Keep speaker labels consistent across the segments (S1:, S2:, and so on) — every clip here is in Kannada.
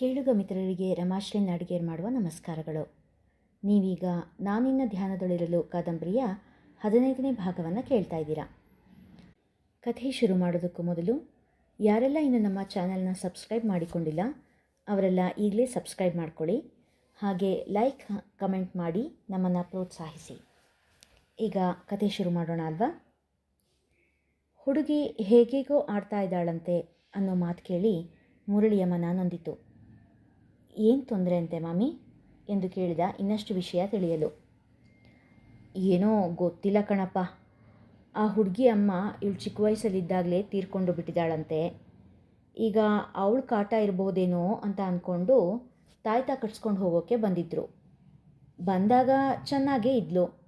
S1: ಕೇಳುಗ ಮಿತ್ರರಿಗೆ ರಮಾಶ್ರೀ ನಾಡಿಗೇರ್ ಮಾಡುವ ನಮಸ್ಕಾರಗಳು. ನೀವೀಗ ನಾನಿನ್ನ ಧ್ಯಾನದೊಳಿರಲು ಕಾದಂಬರಿಯ ಹದಿನೈದನೇ ಭಾಗವನ್ನು ಕೇಳ್ತಾ ಇದ್ದೀರಾ. ಕಥೆ ಶುರು ಮಾಡೋದಕ್ಕೂ ಮೊದಲು, ಯಾರೆಲ್ಲ ಇನ್ನು ನಮ್ಮ ಚಾನಲ್ನ ಸಬ್ಸ್ಕ್ರೈಬ್ ಮಾಡಿಕೊಂಡಿಲ್ಲ, ಅವರೆಲ್ಲ ಈಗಲೇ ಸಬ್ಸ್ಕ್ರೈಬ್ ಮಾಡ್ಕೊಳ್ಳಿ. ಹಾಗೆ ಲೈಕ್, ಕಮೆಂಟ್ ಮಾಡಿ ನಮ್ಮನ್ನು ಪ್ರೋತ್ಸಾಹಿಸಿ. ಈಗ ಕಥೆ ಶುರು ಮಾಡೋಣ ಅಲ್ವಾ? ಹುಡುಗಿ ಹೇಗೇಗೋ ಆಡ್ತಾ ಇದ್ದಾಳಂತೆ ಅನ್ನೋ ಮಾತು ಕೇಳಿ ಮುರಳಿಯ ಮನ ನೊಂದಿತು. ಏನು ತೊಂದರೆ ಅಂತೆ ಮಾಮಿ? ಎಂದು ಕೇಳಿದ ಇನ್ನಷ್ಟು ವಿಷಯ ತಿಳಿಯಲು. ಏನೋ ಗೊತ್ತಿಲ್ಲ ಕಣಪ್ಪ. ಆ ಹುಡುಗಿ ಅಮ್ಮ ಇವಳು ಚಿಕ್ಕ ವಯಸ್ಸಲ್ಲಿದ್ದಾಗಲೇ ತೀರ್ಕೊಂಡು ಬಿಟ್ಟಿದ್ದಾಳಂತೆ. ಈಗ ಅವಳು ಕಾಟ ಇರ್ಬೋದೇನೋ ಅಂತ ಅಂದ್ಕೊಂಡು ತಾಯ್ತ ಕಟ್ಸ್ಕೊಂಡು ಹೋಗೋಕ್ಕೆ ಬಂದಿದ್ದರು ಬಂದಾಗ ಚೆನ್ನಾಗೇ ಇದ್ಲು.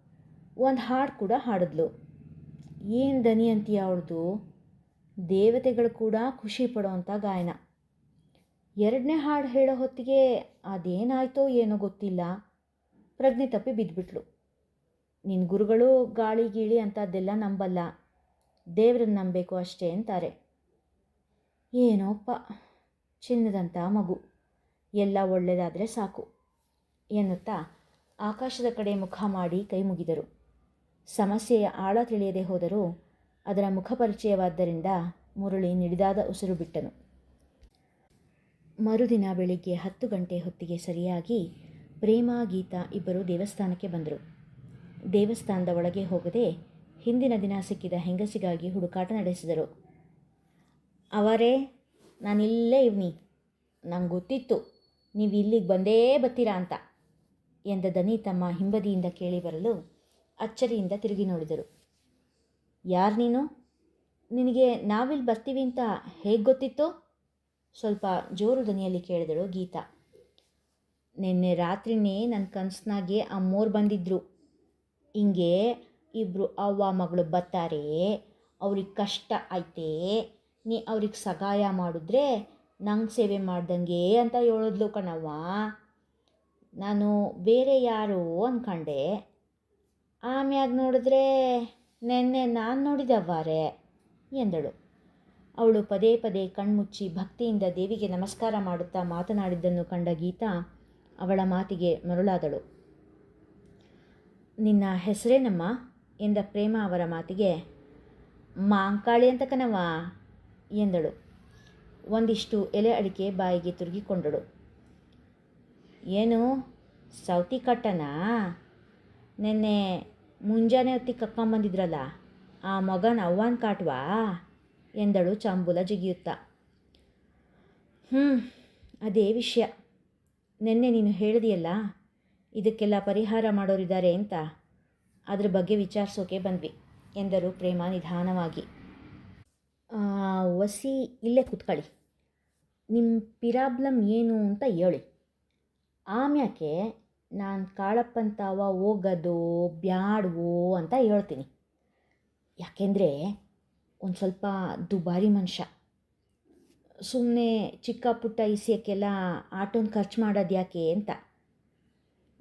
S1: ಒಂದು ಹಾಡು ಕೂಡ ಹಾಡಿದ್ಲು. ಏನು ದನಿ ಅಂತೀಯ ಅವಳದು? ದೇವತೆಗಳು ಕೂಡ ಖುಷಿ ಪಡೋವಂಥ ಗಾಯನ. ಎರಡನೇ ಹಾಡು ಹೇಳೋ ಹೊತ್ತಿಗೆ ಅದೇನಾಯ್ತೋ ಏನೋ ಗೊತ್ತಿಲ್ಲ. ಪ್ರಜ್ಞೆ ತಪ್ಪಿ ಬಿದ್ದುಬಿಟ್ಲು ನಿನ್ನ ಗುರುಗಳು ಗಾಳಿ ಗೀಳಿ ಅಂಥದ್ದೆಲ್ಲ ನಂಬಲ್ಲ. ದೇವ್ರನ್ನ ನಂಬಬೇಕು ಅಷ್ಟೇ ಅಂತಾರೆ. ಏನೋಪ್ಪ ಚಿನ್ನದಂಥ ಮಗು. ಎಲ್ಲ ಒಳ್ಳೆಯದಾದರೆ ಸಾಕು ಎನ್ನುತ್ತಾ ಆಕಾಶದ ಕಡೆ ಮುಖ ಮಾಡಿ ಕೈ ಮುಗಿದರು. ಸಮಸ್ಯೆಯ ಆಳ ತಿಳಿಯದೆ ಹೋದರೂ ಅದರ ಮುಖಪರಿಚಯವಾದ್ದರಿಂದ ಮುರಳಿ ನಿಡಿದಾದ ಉಸಿರು ಬಿಟ್ಟನು. ಮರುದಿನ ಬೆಳಿಗ್ಗೆ ಹತ್ತು ಗಂಟೆ ಹೊತ್ತಿಗೆ ಸರಿಯಾಗಿ ಪ್ರೇಮ ಗೀತಾ ಇಬ್ಬರು ದೇವಸ್ಥಾನಕ್ಕೆ ಬಂದರು. ದೇವಸ್ಥಾನದ ಒಳಗೆ ಹೋಗದೆ ಹಿಂದಿನ ದಿನ ಸಿಕ್ಕಿದ ಹೆಂಗಸಿಗಾಗಿ ಹುಡುಕಾಟ ನಡೆಸಿದರು. ಅವರೇ, ನಾನಿಲ್ಲೇ ಇವ್ನಿ. ನಂಗೆ ಗೊತ್ತಿತ್ತು. ನೀವು ಇಲ್ಲಿಗೆ ಬಂದೇ ಬತ್ತೀರಾ ಅಂತ ಎಂದ ದನಿ ತಮ್ಮ ಹಿಂಬದಿಯಿಂದ ಕೇಳಿ ಬರಲು ಅಚ್ಚರಿಯಿಂದ ತಿರುಗಿ ನೋಡಿದರು. ಯಾರು ನೀನು? ನಿನಗೆ ನಾವಿಲ್ಲಿ ಬರ್ತೀವಿ ಅಂತ ಹೇಗೆ ಗೊತ್ತಿತ್ತು? ಸ್ವಲ್ಪ ಜೋರು ದನಿಯಲ್ಲಿ ಕೇಳಿದಳು ಗೀತಾ. ನಿನ್ನೆ ರಾತ್ರಿನೇ ನನ್ನ ಕನಸ್ನಾಗೆ ಅಮ್ಮೋರು ಬಂದಿದ್ದರು ಹಿಂಗೆ ಇಬ್ಬರು ಅವ್ವ ಮಗಳು ಬರ್ತಾರೆ ಅವ್ರಿಗೆ ಕಷ್ಟ ಐತೆ, ನೀ ಅವ್ರಿಗೆ ಸಹಾಯ ಮಾಡಿದ್ರೆ ನಂಗೆ ಸೇವೆ ಮಾಡ್ದಂಗೆ ಅಂತ ಹೇಳಿದ್ಲು ಕಣವ್ವ. ನಾನು ಬೇರೆ ಯಾರು ಅಂದ್ಕೊಂಡೆ ಆಮ್ಯಾಗ ನೋಡಿದ್ರೆ ನೆನ್ನೆ ನಾನು ನೋಡಿದವ್ವಾರೆ ಎಂದಳು. ಅವಳು ಪದೇ ಪದೇ ಕಣ್ಮುಚ್ಚಿ ಭಕ್ತಿಯಿಂದ ದೇವಿಗೆ ನಮಸ್ಕಾರ ಮಾಡುತ್ತಾ ಮಾತನಾಡಿದ್ದನ್ನು ಕಂಡ ಗೀತಾ ಅವಳ ಮಾತಿಗೆ ಮರುಳಾದಳು. ನಿನ್ನ ಹೆಸರೇನಮ್ಮ? ಎಂದ ಪ್ರೇಮ ಅವರ ಮಾತಿಗೆ, ಮಾಂಕಾಳಿ ಅಂತ ಕನವಾ ಎಂದಳು. ಒಂದಿಷ್ಟು ಎಲೆ ಅಡಿಕೆ ಬಾಯಿಗೆ ತಿರುಗಿಕೊಂಡಳು. ಏನು? ಸೌತಿ ಕಟ್ಟನಾ? ನಿನ್ನೆ ಮುಂಜಾನೆ ಹೊತ್ತಿಗೆ ಕಕ್ಕೊಂಬಂದಿದ್ರಲ್ಲ ಆ ಮಗನ ಅವ್ವಾನ್ ಕಾಟ್ವಾ? ಎಂದಳು ಚಾಂಬುಲ ಜಿಗಿಯುತ್ತಾ. ಹ್ಞೂ ಅದೇ ವಿಷಯ. ನಿನ್ನೆ ನೀನು ಹೇಳಿದೆಯಲ್ಲ, ಇದಕ್ಕೆಲ್ಲ ಪರಿಹಾರ ಮಾಡೋರಿದ್ದಾರೆ ಅಂತ. ಅದ್ರ ಬಗ್ಗೆ ವಿಚಾರಿಸೋಕೆ ಬಂದ್ವಿ, ಎಂದರು ಪ್ರೇಮ ನಿಧಾನವಾಗಿ. ವಸಿ, ಇಲ್ಲೇ ಕೂತ್ಕೊಳ್ಳಿ ನಿಮ್ಮ ಪಿರಾಬ್ಲಮ್ ಏನು ಅಂತ ಹೇಳಿ. ಆಮ್ಯಾಕೆ ನಾನು ಕಾಳಪ್ಪಂತಾವ ಹೋಗೋದು ಬ್ಯಾಡ್ವೋ ಅಂತ ಹೇಳ್ತೀನಿ. ಯಾಕೆಂದರೆ ಒಂದು ಸ್ವಲ್ಪ ದುಬಾರಿ ಮನುಷ್ಯ. ಸುಮ್ಮನೆ ಚಿಕ್ಕ ಪುಟ್ಟ ಇಸಿಯೋಕ್ಕೆಲ್ಲ ಆಟೋನ ಖರ್ಚು ಮಾಡೋದು ಯಾಕೆ ಅಂತ.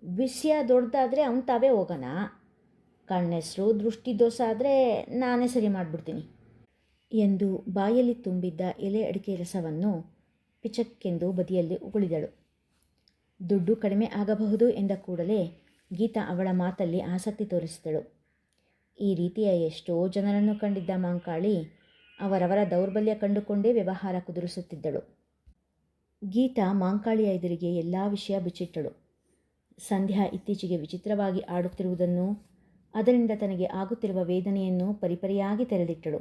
S1: ವಿಷಯ ದೊಡ್ಡದಾದರೆ ಅವನು ತಾವೇ ಹೋಗೋಣ. ಕಣ್ಣೆಸರು, ದೃಷ್ಟಿ ದೋಷ ಆದರೆ ನಾನೇ ಸರಿ ಮಾಡಿಬಿಡ್ತೀನಿ. ಎಂದು ಬಾಯಲ್ಲಿ ತುಂಬಿದ್ದ ಎಲೆ ಅಡಿಕೆ ರಸವನ್ನು ಪಿಚಕ್ಕೆಂದು ಬದಿಯಲ್ಲಿ ಉಗುಳಿದಳು. ದುಡ್ಡು ಕಡಿಮೆ ಆಗಬಹುದು ಎಂದ ಕೂಡಲೇ ಗೀತಾ ಅವಳ ಮಾತಲ್ಲಿ ಆಸಕ್ತಿ ತೋರಿಸಿದಳು. ಈ ರೀತಿಯ ಎಷ್ಟೋ ಜನರನ್ನು ಕಂಡಿದ್ದ ಮಾಂಕಾಳಿ ಅವರವರ ದೌರ್ಬಲ್ಯ ಕಂಡುಕೊಂಡೇ ವ್ಯವಹಾರ ಕುದುರಿಸುತ್ತಿದ್ದಳು. ಗೀತಾ ಮಾಂಕಾಳಿಯ ಎದುರಿಗೆ ಎಲ್ಲ ವಿಷಯ ಬಿಚ್ಚಿಟ್ಟಳು. ಸಂಧ್ಯಾ ಇತ್ತೀಚೆಗೆ ವಿಚಿತ್ರವಾಗಿ ಆಡುತ್ತಿರುವುದನ್ನು, ಅದರಿಂದ ತನಗೆ ಆಗುತ್ತಿರುವ ವೇದನೆಯನ್ನು ಪರಿಪರಿಯಾಗಿ ತೆರೆದಿಟ್ಟಳು.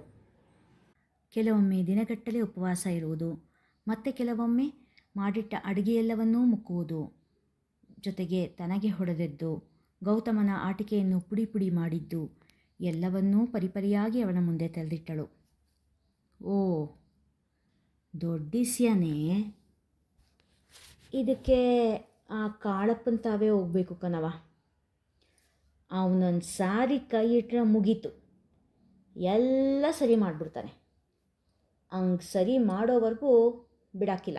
S1: ಕೆಲವೊಮ್ಮೆ ದಿನಗಟ್ಟಲೆ ಉಪವಾಸ ಇರುವುದು, ಮತ್ತೆ ಕೆಲವೊಮ್ಮೆ ಮಾಡಿಟ್ಟ ಅಡುಗೆಯೆಲ್ಲವನ್ನೂ ಮುಕ್ಕುವುದು ಜೊತೆಗೆ ತನಗೆ ಹೊಡೆದದ್ದು, ಗೌತಮನ ಆಟಿಕೆಯನ್ನು ಪುಡಿ ಪುಡಿ ಮಾಡಿದ್ದು ಎಲ್ಲವನ್ನೂ ಪರಿಪರಿಯಾಗಿ ಅವನ ಮುಂದೆ ತೆರೆದಿಟ್ಟಳು. ಓ, ದೊಡ್ಡಿಸ್ಯಾನೇ, ಇದಕ್ಕೆ ಆ ಕಾಳಪ್ಪನ ತಾವೇ ಹೋಗ್ಬೇಕು ಕಣವ ಅವನೊಂದು ಸಾರಿ ಕೈ ಇಟ್ಟರೆ ಮುಗೀತು. ಎಲ್ಲ ಸರಿ ಮಾಡಿಬಿಡ್ತಾನೆ. ಹಂಗೆ ಸರಿ ಮಾಡೋವರೆಗೂ ಬಿಡಾಕಿಲ್ಲ.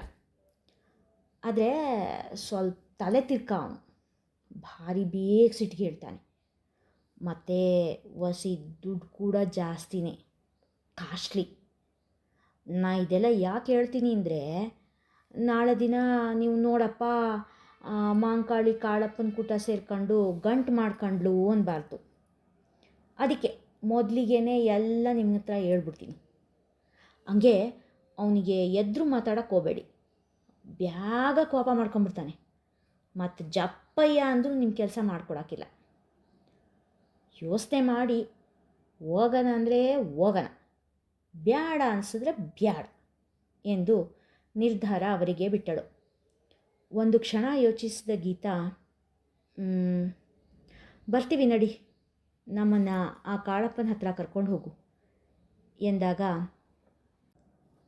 S1: ಆದರೆ ಸ್ವಲ್ಪ ತಲೆ ತಿರ್ಕ ಅವನು. ಭಾರಿ ಬೇಗ ಸಿಟ್ಟಿಗೆ ಹೇಳ್ತಾನೆ. ಮತ್ತು ವಸಿ ದುಡ್ಡು ಕೂಡ ಜಾಸ್ತಿನೇ, ಕಾಸ್ಟ್ಲಿ. ನಾ ಇದೆಲ್ಲ ಯಾಕೆ ಹೇಳ್ತೀನಿ ಅಂದರೆ, ನಾಳೆ ದಿನ ನೀವು ನೋಡಪ್ಪ ಮಾಂಕಾಳಿ ಕಾಳಪ್ಪನ ಕೂಟ ಸೇರ್ಕೊಂಡು ಗಂಟು ಮಾಡ್ಕೊಂಡ್ಲು ಅನ್ಬಾರ್ದು. ಅದಕ್ಕೆ ಮೊದಲಿಗೇನೆ ಎಲ್ಲ ನಿಮ್ಮ ಹತ್ರ ಹೇಳ್ಬಿಡ್ತೀನಿ. ಹಂಗೆ ಅವನಿಗೆ ಎದ್ರು ಮಾತಾಡೋಕ್ಕೆ ಹೋಗಬೇಡಿ. ಬ್ಯಾಗ ಕೋಪ ಮಾಡ್ಕೊಂಬಿಡ್ತಾನೆ ಮತ್ತು ಜಪ್ಪಯ್ಯ ಅಂದರೂ ನಿಮ್ಮ ಕೆಲಸ ಮಾಡ್ಕೊಡೋಕ್ಕಿಲ್ಲ. ಯೋಚನೆ ಮಾಡಿ ಹೋಗೋಣ ಅಂದರೆ ಹೋಗೋಣ. ಬ್ಯಾಡ ಅನಿಸಿದ್ರೆ ಬ್ಯಾಡ ಎಂದು ನಿರ್ಧಾರ ಅವರಿಗೆ ಬಿಟ್ಟಳು. ಒಂದು ಕ್ಷಣ ಯೋಚಿಸಿದ ಗೀತಾ "ಮ್, ಬರ್ತೀವಿ ನಡಿ ನಮ್ಮನ್ನು ಆ ಕಾಳಪ್ಪನ ಹತ್ರ ಕರ್ಕೊಂಡು ಹೋಗು ಎಂದಾಗ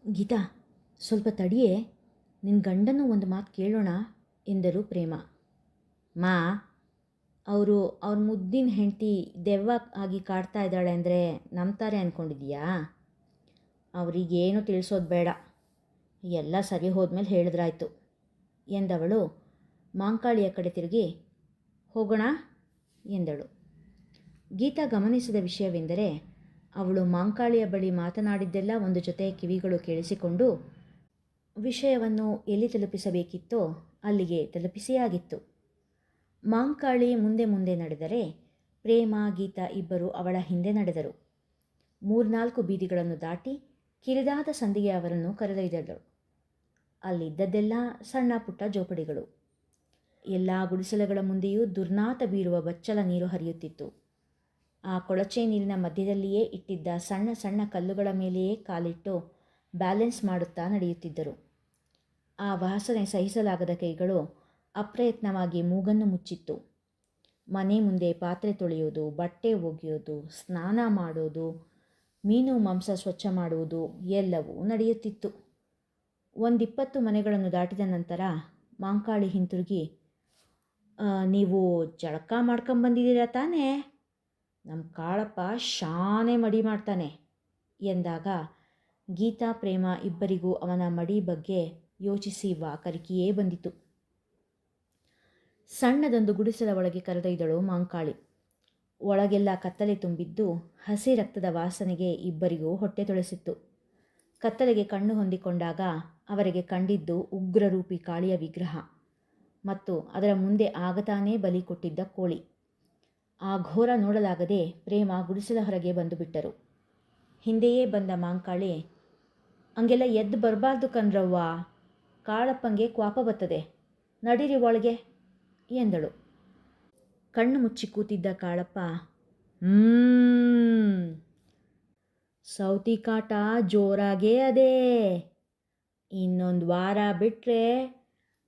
S1: ಗೀತಾ ಸ್ವಲ್ಪ ತಡಿಯೇ ನಿನ್ನ ಗಂಡನೂ ಒಂದು ಮಾತು ಕೇಳೋಣ ಎಂದರು ಪ್ರೇಮ. ಮಾ ಅವರು, ಅವ್ರ ಮುದ್ದಿನ ಹೆಂಡತಿ ದೆವ್ವ ಆಗಿ ಕಾಡ್ತಾ ಇದ್ದಾಳೆ ಅಂದರೆ ನಂಬ್ತಾರೆ ಅಂದ್ಕೊಂಡಿದ್ದೀಯಾ ಅವರಿಗೇನು ತಿಳಿಸೋದು ಬೇಡ. ಎಲ್ಲ ಸರಿ ಹೋದ್ಮೇಲೆ ಹೇಳಿದ್ರಾಯ್ತು. ಎಂದವಳು, ಮಾಂಕಾಳಿಯ ಕಡೆ ತಿರುಗಿ, ಹೋಗೋಣ ಎಂದಳು. ಗೀತಾ ಗಮನಿಸಿದ ವಿಷಯವೆಂದರೆ, ಅವಳು ಮಾಂಕಾಳಿಯ ಬಳಿ ಮಾತನಾಡಿದ್ದೆಲ್ಲ ಒಂದು ಜೊತೆ ಕಿವಿಗಳು ಕೇಳಿಸಿಕೊಂಡು ವಿಷಯವನ್ನು ಎಲ್ಲಿ ತಲುಪಿಸಬೇಕಿತ್ತೋ ಅಲ್ಲಿಗೆ ತಲುಪಿಸಿಯೇ ಆಗಿತ್ತು ಮಾಂಕಾಳಿ ಮುಂದೆ ಮುಂದೆ ನಡೆದರೆ ಪ್ರೇಮ, ಗೀತಾ ಇಬ್ಬರು ಅವಳ ಹಿಂದೆ ನಡೆದರು. ಮೂರ್ನಾಲ್ಕು ಬೀದಿಗಳನ್ನು ದಾಟಿ ಕಿರಿದಾದ ಸಂದಿಗೆ ಅವರನ್ನು ಕರೆದೊಯ್ದಳು ಅಲ್ಲಿದ್ದದ್ದೆಲ್ಲ ಸಣ್ಣ ಪುಟ್ಟ ಜೋಪಡಿಗಳು. ಎಲ್ಲ ಗುಡಿಸಲುಗಳ ಮುಂದೆಯೂ ದುರ್ನಾತ ಬೀರುವ ಬಚ್ಚಲ ನೀರು ಹರಿಯುತ್ತಿತ್ತು. ಆ ಕೊಳಚೆ ನೀರಿನ ಮಧ್ಯದಲ್ಲಿಯೇ ಇಟ್ಟಿದ್ದ ಸಣ್ಣ ಸಣ್ಣ ಕಲ್ಲುಗಳ ಮೇಲೆಯೇ ಕಾಲಿಟ್ಟು ಬ್ಯಾಲೆನ್ಸ್ ಮಾಡುತ್ತಾ ನಡೆಯುತ್ತಿದ್ದರು. ಆ ವಾಸನೆ ಸಹಿಸಲಾಗದ ಕೈಗಳು ಅಪ್ರಯತ್ನವಾಗಿ ಮೂಗನ್ನು ಮುಚ್ಚಿತ್ತು. ಮನೆ ಮುಂದೆ ಪಾತ್ರೆ ತೊಳೆಯೋದು ಬಟ್ಟೆ ಒಗೆಯೋದು ಸ್ನಾನ ಮಾಡೋದು ಮೀನು ಮಾಂಸ ಸ್ವಚ್ಛ ಮಾಡುವುದು ಎಲ್ಲವೂ ನಡೆಯುತ್ತಿತ್ತು. ಒಂದಿಪ್ಪತ್ತು ಮನೆಗಳನ್ನು ದಾಟಿದ ನಂತರ ಮಾಂಕಾಳಿ ಹಿಂತಿರುಗಿ "ಆ, ನೀವು ಜಳಕ ಮಾಡ್ಕೊಂಬಂದಿದ್ದೀರಾ ತಾನೇ? ನಮ್ಮ ಕಾಳಪ್ಪ ಶಾನೆ ಮಡಿ ಮಾಡ್ತಾನೆ ಎಂದಾಗ ಗೀತಾ ಪ್ರೇಮ ಇಬ್ಬರಿಗೂ ಅವನ ಮಡಿ ಬಗ್ಗೆ ಯೋಚಿಸಿ ವಾಕರಿಕೆಯೇ ಬಂದಿತು. ಸಣ್ಣದೊಂದು ಗುಡಿಸಲ ಒಳಗೆ ಕರೆದೊಯ್ದಳು ಮಾಂಕಾಳಿ. ಒಳಗೆಲ್ಲ ಕತ್ತಲೆ ತುಂಬಿದ್ದು ಹಸಿ ರಕ್ತದ ವಾಸನೆಗೆ ಇಬ್ಬರಿಗೂ ಹೊಟ್ಟೆ ತೊಳೆಸಿತ್ತು. ಕತ್ತಲೆಗೆ ಕಣ್ಣು ಹೊಂದಿಕೊಂಡಾಗ ಅವರಿಗೆ ಕಂಡಿದ್ದು ಉಗ್ರರೂಪಿ ಕಾಳಿಯ ವಿಗ್ರಹ ಮತ್ತು ಅದರ ಮುಂದೆ ಆಗತಾನೇ ಬಲಿ ಕೊಟ್ಟಿದ್ದ ಕೋಳಿ. ಆ ಘೋರ ನೋಡಲಾಗದೆ ಪ್ರೇಮ ಗುಡಿಸಲ ಹೊರಗೆ ಬಂದು ಬಿಟ್ಟರು ಹಿಂದೆಯೇ ಬಂದ ಮಾಂಕಾಳಿ, ಹಂಗೆಲ್ಲ ಎದ್ದು ಬರಬಾರ್ದು ಕಂದ್ರವ್ವ ಕಾಳಪ್ಪಂಗೆ ಕ್ವಾಪ ಬತ್ತದೆ ನಡೀರಿ ಒಳಗೆ. ಎಂದಳು. ಕಣ್ಣು ಮುಚ್ಚಿ ಕೂತಿದ್ದ ಕಾಳಪ್ಪ ಸೌತಿ ಕಾಟ ಜೋರಾಗೇ ಅದೇ. ಇನ್ನೊಂದು ವಾರ ಬಿಟ್ಟರೆ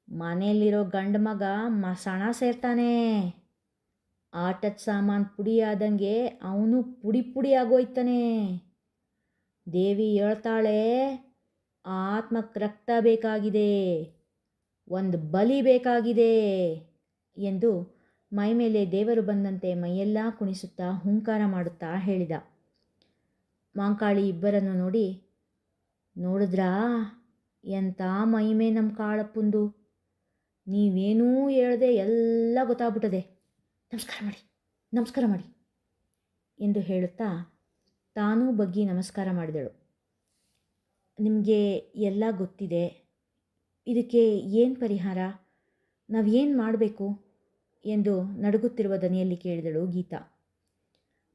S1: ಮನೆಯಲ್ಲಿರೋ ಗಂಡ ಮಗ ಮಸಣ ಸೇರ್ತಾನೆ. ಆಟದ ಸಾಮಾನು ಆದಂಗೆ ಅವನು ಪುಡಿ ಪುಡಿ ಆಗೋಯ್ತಾನೆ. ದೇವಿ ಹೇಳ್ತಾಳೆ ಆತ್ಮಕ್ಕೆ ರಕ್ತ ಬೇಕಾಗಿದೆ ಒಂದು ಬಲಿ ಬೇಕಾಗಿದೆ. ಎಂದು ಮೈ ಮೇಲೆ ದೇವರು ಬಂದಂತೆ ಮೈಯೆಲ್ಲ ಕುಣಿಸುತ್ತಾ ಹುಂಕಾರ ಮಾಡುತ್ತಾ ಹೇಳಿದ. ಮಾಂಕಾಳಿ ಇಬ್ಬರನ್ನು ನೋಡಿ, ನೋಡಿದ್ರಾ? ಎಂಥ ಮೈಮೆ ನಮ್ಮ ಕಾಳಪ್ಪುಂದು? ನೀವೇನೂ ಹೇಳದೆ ಎಲ್ಲ ಗೊತ್ತಾಗ್ಬಿಟ್ಟದೆ. ನಮಸ್ಕಾರ ಮಾಡಿ ನಮಸ್ಕಾರ ಮಾಡಿ ಎಂದು ಹೇಳುತ್ತಾ ತಾನೂ ಬಗ್ಗಿ ನಮಸ್ಕಾರ ಮಾಡಿದಳು. ನಿಮಗೆ ಎಲ್ಲ ಗೊತ್ತಿದೆ. ಇದಕ್ಕೆ ಏನು ಪರಿಹಾರ? ನಾವೇನು ಮಾಡಬೇಕು? ಎಂದು ನಡುಗುತ್ತಿರುವ ದನಿಯಲ್ಲಿ ಕೇಳಿದಳು ಗೀತಾ.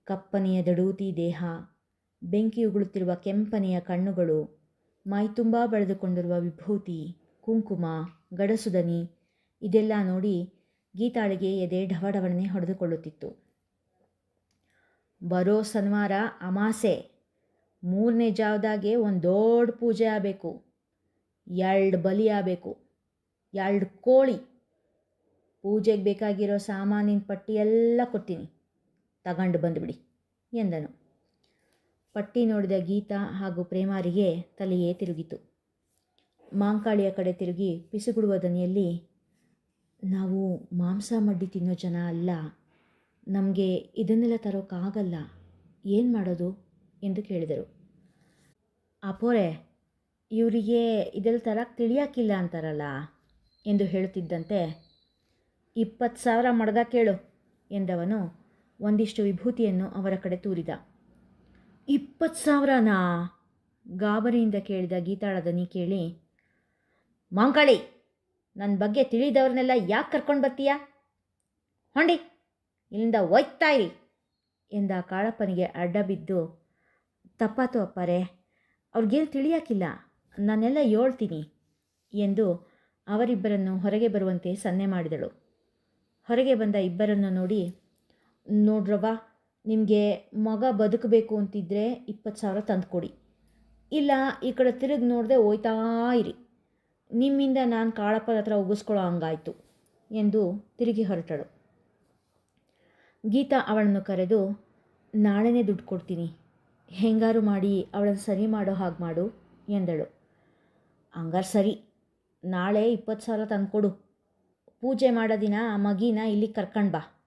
S1: ಕಪ್ಪನೆಯ ದಡೂತಿ ದೇಹ, ಬೆಂಕಿ ಉಗುಳುತ್ತಿರುವ ಕೆಂಪನೆಯ ಕಣ್ಣುಗಳು, ಮೈತುಂಬ ಬೆಳೆದುಕೊಂಡಿರುವ ವಿಭೂತಿ, ಕುಂಕುಮ, ಗಡಸು ದನಿ, ಇದೆಲ್ಲ ನೋಡಿ ಗೀತಾಳಿಗೆ ಎದೆ ಢವಢವಣನೆ ಹೊಡೆದುಕೊಳ್ಳುತ್ತಿತ್ತು. ಬರೋ ಶನಿವಾರ ಅಮಾಸೆ. ಮೂರನೇ ಜಾವದಾಗೆ ಒಂದು ದೊಡ್ಡ ಪೂಜೆ ಆಗಬೇಕು. ಎರಡು ಬಲಿ ಆಗಬೇಕು. ಎರಡು ಕೋಳಿ. ಪೂಜೆಗೆ ಬೇಕಾಗಿರೋ ಸಾಮಾನಿನ ಪಟ್ಟಿ ಎಲ್ಲ ಕೊಡ್ತೀನಿ. ತಗೊಂಡು ಬಂದುಬಿಡಿ, ಎಂದನು. ಪಟ್ಟಿ ನೋಡಿದ ಗೀತಾ ಹಾಗೂ ಪ್ರೇಮಾರಿಗೆ ತಲೆಯೇ ತಿರುಗಿತು. ಮಾಂಕಾಳಿಯ ಕಡೆ ತಿರುಗಿ ಪಿಸುಗುಡುವ ದನಿಯಲ್ಲಿ, ನಾವು ಮಾಂಸ ಮಡ್ಡಿ ತಿನ್ನೋ ಜನ ಅಲ್ಲ. ನಮಗೆ ಇದನ್ನೆಲ್ಲ ತರೋಕ್ಕಾಗಲ್ಲ ಏನು ಮಾಡೋದು? ಎಂದು ಕೇಳಿದರು. ಅಪೋರೆ, ಇವರಿಗೆ ಇದೆಲ್ಲ ತರಕ್ಕೆ ತಿಳಿಯಾಕಿಲ್ಲ ಅಂತಾರಲ್ಲ? ಎಂದು ಹೇಳುತ್ತಿದ್ದಂತೆ ಇಪ್ಪತ್ತು ಸಾವಿರ ಮಡ್ಗ ಕೇಳು ಎಂದವನು ಒಂದಿಷ್ಟು ವಿಭೂತಿಯನ್ನು ಅವರ ಕಡೆ ತೂರಿದ. ಇಪ್ಪತ್ತು ಸಾವಿರನಾ? ಗಾಬರಿಯಿಂದ ಕೇಳಿದ ಗೀತಾಳ ದನಿ ಕೇಳಿ, ಮಾಂಕಾಳಿ ನನ್ನ ಬಗ್ಗೆ ತಿಳಿದವ್ರನ್ನೆಲ್ಲ ಯಾಕೆ ಕರ್ಕೊಂಡು ಬರ್ತೀಯಾ? ಹೊಂಡಿ, ಇಲ್ಲಿಂದ ಒಯ್ತಾ ಇರಿ ಎಂದ ಕಾಳಪ್ಪನಿಗೆ ಅಡ್ಡ ಬಿದ್ದು, ತಪ್ಪಾತು ಅಪ್ಪಾರೆ, ಅವ್ರಿಗೇನು ತಿಳಿಯಾಕಿಲ್ಲ, ನಾನೆಲ್ಲ ಹೇಳ್ತೀನಿ ಎಂದು ಅವರಿಬ್ಬರನ್ನು ಹೊರಗೆ ಬರುವಂತೆ ಸನ್ನೆ ಮಾಡಿದಳು. ಹೊರಗೆ ಬಂದ ಇಬ್ಬರನ್ನು ನೋಡಿ, ನೋಡ್ರವ್ವ, ನಿಮಗೆ ಮಗ ಬದುಕಬೇಕು ಅಂತಿದ್ದರೆ ಇಪ್ಪತ್ತು ಸಾವಿರ ತಂದುಕೊಡಿ. ಇಲ್ಲ, ಈ ಕಡೆ ತಿರುಗಿ ನೋಡದೆ ಹೋಯ್ತಾ ಇರಿ. ನಿಮ್ಮಿಂದ ನಾನು ಕಾಳಪ್ಪನ ಹತ್ರ ಉಗಿಸ್ಕೊಳ್ಳೋ ಹಂಗಾಯಿತು ಎಂದು ತಿರುಗಿ ಹೊರಟಳು. ಗೀತಾ ಅವಳನ್ನು ಕರೆದು, ನಾಳೆನೇ ದುಡ್ಡು ಕೊಡ್ತೀನಿ. ಹೆಂಗಾರು ಮಾಡಿ ಅವಳನ್ನು ಸರಿ ಮಾಡೋ ಹಾಗೆ ಮಾಡು ಎಂದಳು. ಹಂಗಾರು ಸರಿ, ನಾಳೆ ಇಪ್ಪತ್ತು ಸಾವಿರ ತಂದುಕೊಡು. ಪೂಜೆ ಮಾಡೋ ದಿನ ಆ ಮಗಿನ ಇಲ್ಲಿ ಕರ್ಕೊಂಡು ಬಾ.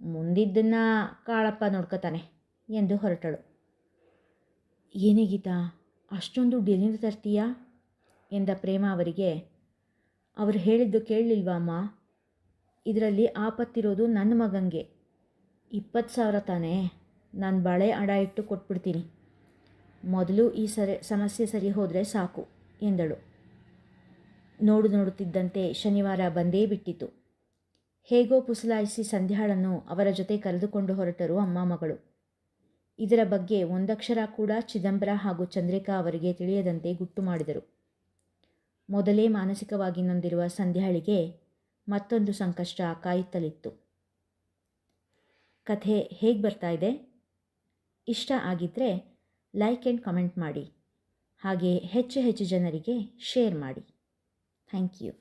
S1: ಮುಂದಿದ್ದನ್ನು ಕಾಳಪ್ಪ ನೋಡ್ಕೋತಾನೆ ಎಂದು ಹೊರಟಳು. ಏನೇ ಗೀತಾ, ಅಷ್ಟೊಂದು ದುಡ್ಡು ತರ್ತೀಯಾ? ಎಂದ ಪ್ರೇಮ ಅವರಿಗೆ. ಅವರು ಹೇಳಿದ್ದು ಕೇಳಲಿಲ್ವಾ ಅಮ್ಮ? ಇದರಲ್ಲಿ ಆಪತ್ತಿರೋದು ನನ್ನ ಮಗಂಗೆ. ಇಪ್ಪತ್ತು ಸಾವಿರ ತಾನೇ. ನಾನು ಬಳೆ ಅಡ ಇಟ್ಟು ಕೊಟ್ಬಿಡ್ತೀನಿ. ಮೊದಲು ಈ ಸರಿ, ಸಮಸ್ಯೆ ಸರಿ ಹೋದರೆ ಸಾಕು ಎಂದಳು. ನೋಡು ನೋಡುತ್ತಿದ್ದಂತೆ ಶನಿವಾರ ಬಂದೇ ಬಿಟ್ಟಿತು. ಹೇಗೋ ಪುಸಲಾಯಿಸಿ ಸಂಧ್ಯಾಳನ್ನು ಅವರ ಜೊತೆ ಕರೆದುಕೊಂಡು ಹೊರಟರು ಅಮ್ಮ ಮಗಳು. ಇದರ ಬಗ್ಗೆ ಒಂದಕ್ಷರ ಕೂಡ ಚಿದಂಬರ ಹಾಗೂ ಚಂದ್ರಿಕಾ ಅವರಿಗೆ ತಿಳಿಯದಂತೆ ಗುಟ್ಟು ಮಾಡಿದರು. ಮೊದಲೇ ಮಾನಸಿಕವಾಗಿ ನೊಂದಿರುವ ಸಂಧ್ಯಾಳಿಗೆ ಮತ್ತೊಂದು ಸಂಕಷ್ಟ ಕಾಯುತ್ತಲಿತ್ತು. ಕಥೆ ಹೇಗೆ ಬರ್ತಾ ಇದೆ? ಇಷ್ಟ ಆಗಿದ್ದರೆ ಲೈಕ್ ಆ್ಯಂಡ್ ಕಮೆಂಟ್ ಮಾಡಿ. ಹಾಗೆ ಹೆಚ್ಚು ಹೆಚ್ಚು ಜನರಿಗೆ ಶೇರ್ ಮಾಡಿ. Thank you.